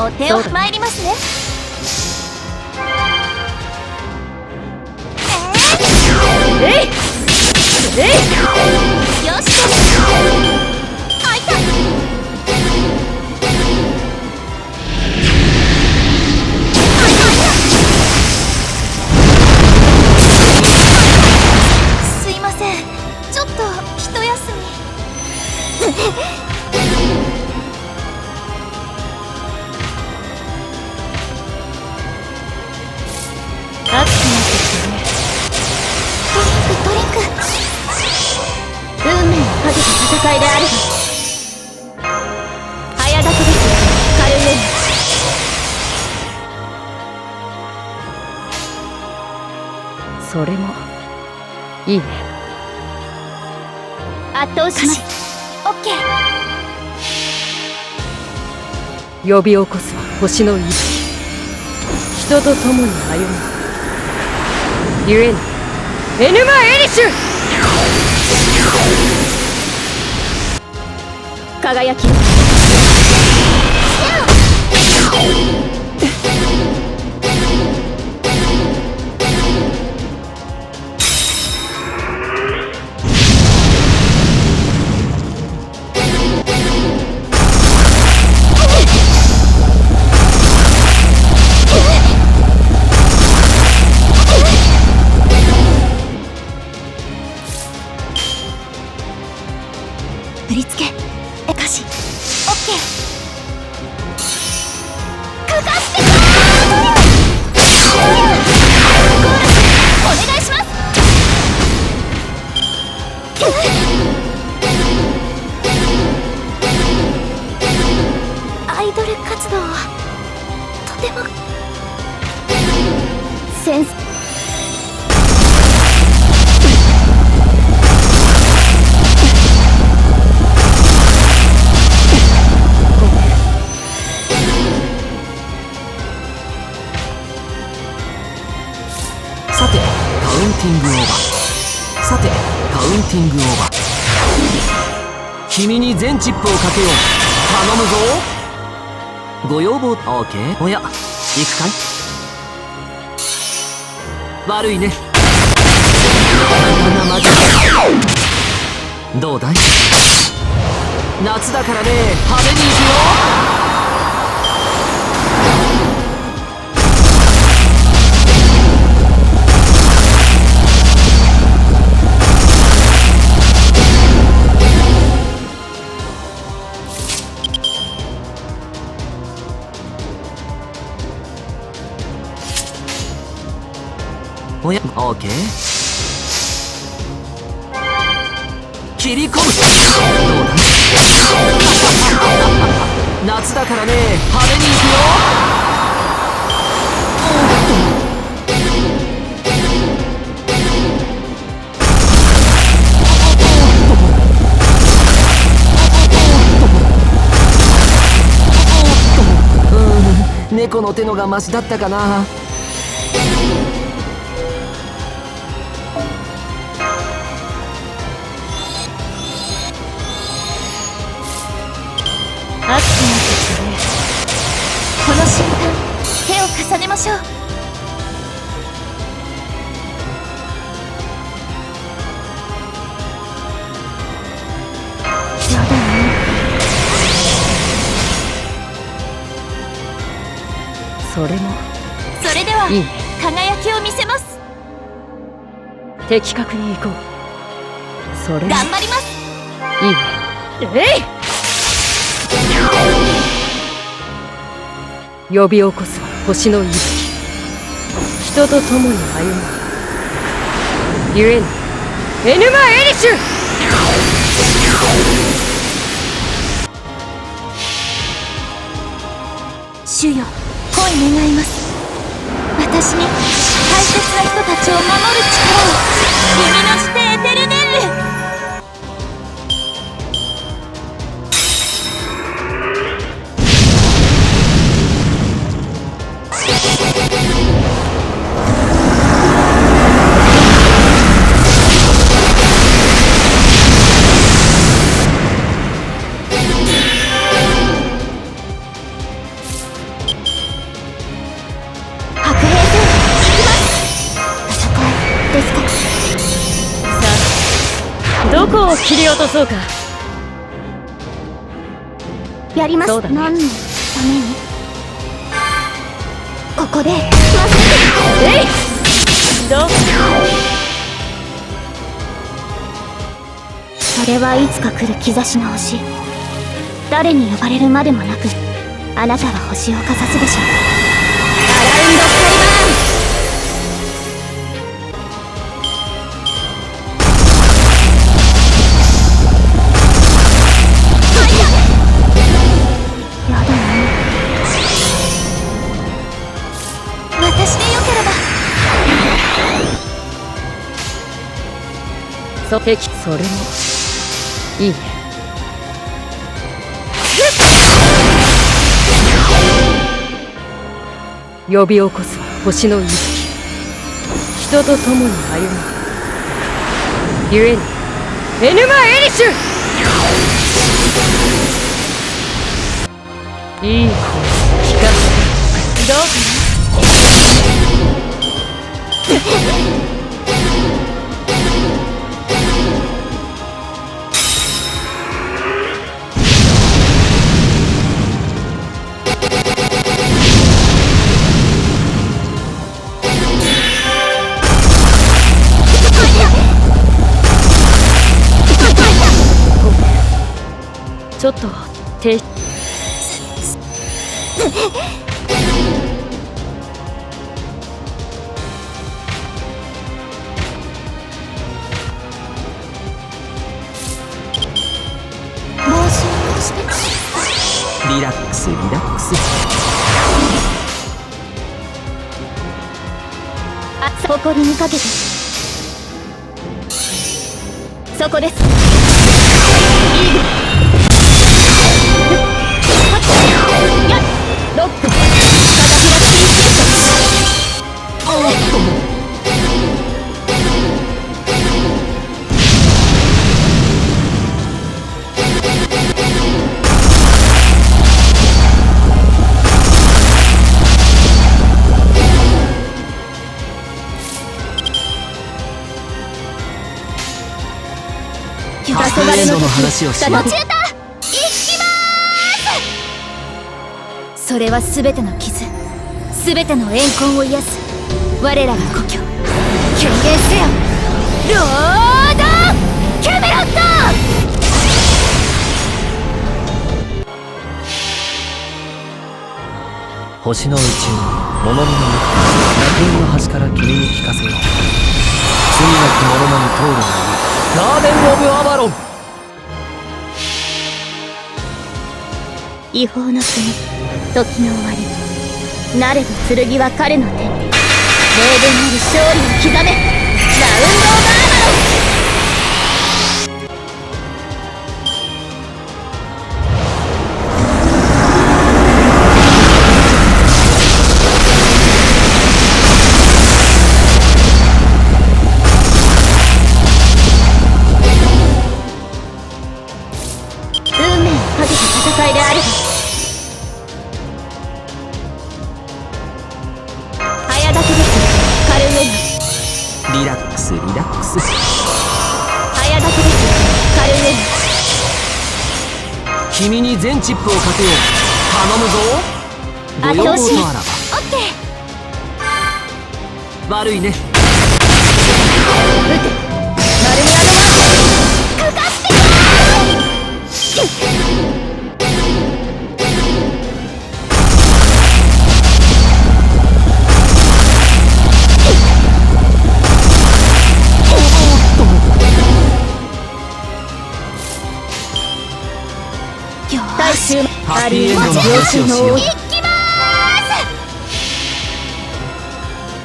お手を参りますね。えい！えい！よし。ですあいたすいません。ちょっと一休み 圧倒しますオッケー。呼び起こすは星の息吹人と共に歩む。ゆえにエヌマ・エリシュ。輝きアイドル活動はとても。センスさてカウンティングオーバー。さてカウンティングオーバー。君に全チップをかけよう。頼むぞ。ご要望 OK おや行くかい？悪いね。なかなかマジどうだい？夏だからね。派手に行くよ。おや OK 切り込む。どうだ？夏だからね。派手に行くよ。うん。猫の手のがマシだったかな。ね。この瞬間手を重ねましょう。それも。それでは輝きを見せます。的確に行こう。それも。頑張ります。いいねえい呼び起こすは星の息吹。人と共に歩む。ゆえに。エヌマ・エリシュ。主よ恋願います。私に大切な人たちを守る力を。君のしり落とそうか。やります。ね。何のために？ここで。えい！どう？それはいつか来る兆しの星。誰に呼ばれるまでもなくあなたは星をかざすでしょう。アラウンドそ敵それもいいね呼び起こすは星の息吹。人と共に歩む。ゆえにエヌマ・エリシュ。いい声聞かせてどうかなちょっとて帽子をしてリラックスリラックス。あ誇りにかけてそこです黄ハッピーエンドの話をしよう行きますそれは全ての傷全ての怨恨を癒す我らが故郷権限せよロードキャメロット星の宇宙物見の楽園の端から君に聞かせよう。罪なき者のみ通るがいいガーデン・オブ・アバロン。違法の国時の終わりなれど剣は彼の手。に霊言なる勝利を刻め。ラウンド・オブ・チップをかけよう。頼むぞ。ご要望とあらオッケー。ば悪いね。撃て。マルメアドバンスかかってハッピーエンドの話をしよう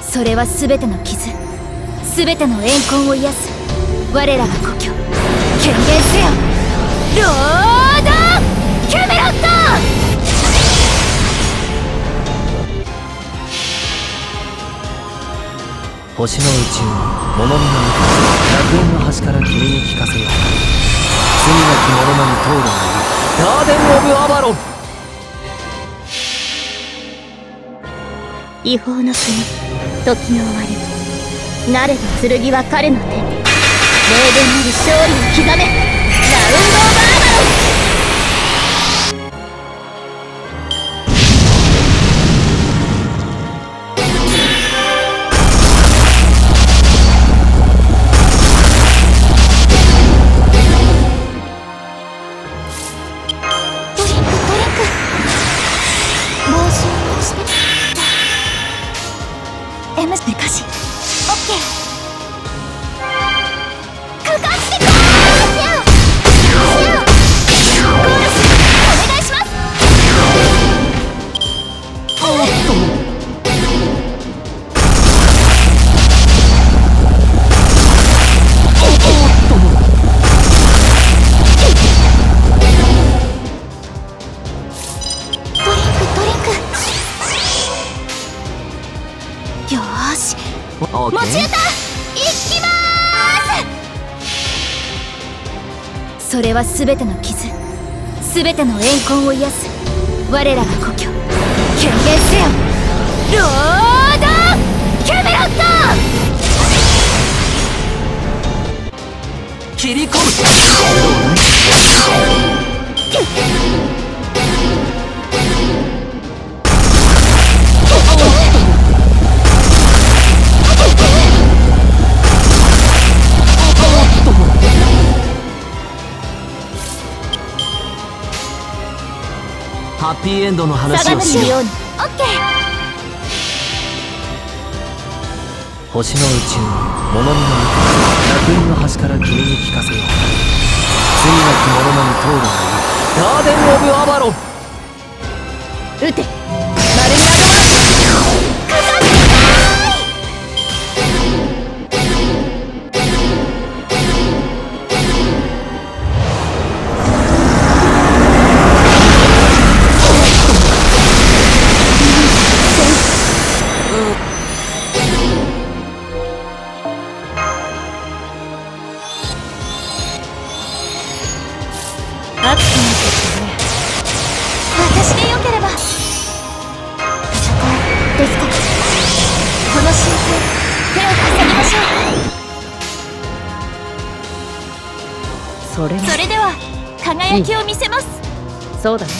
それは全ての傷全ての怨恨を癒す我らが故郷権限せよロードキャメロット星の宇宙物見の中楽園の端から君に聞かせよう。罪なき者のみ通るがいいガーデン・オブ・アバロン。違法の国。時の終わり。なれど剣は彼の手。に霊言なる勝利を刻め。ラウンドオブアーマロンドリンクドリンク。帽子をして M で歌持ち歌いきまーす。それは全ての傷全ての怨恨を癒す。我らが故郷権限せよロードキャメロット！切り込むッピーエンドの話をしよう。オッケー星の宇宙物見の楽園の端から君に聞かせよう。罪なき者のに通るがいいガーデン・オブ・アバロン。撃て。それそれでは輝きを見せます。そうだね。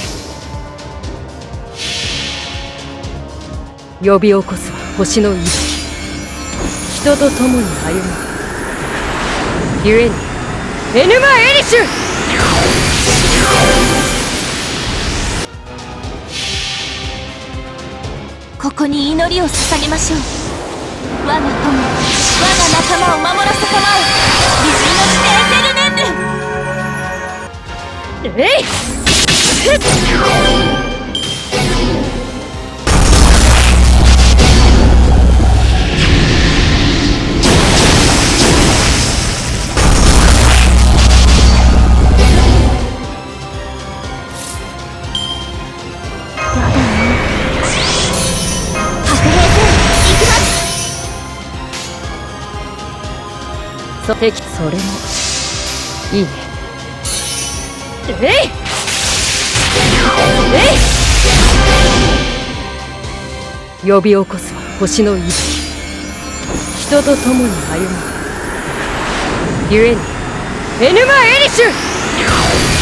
呼び起こすは星の息吹人と共に歩む。故にエヌマ・エリシュ。ここに祈りを捧げましょう。我が友我が仲間を守らせたまう。虹の地エテルネンヌえい！それも。いいねえい！えい！呼び起こすは星の息吹人と共に歩む。ゆえにエヌマ・エリシュ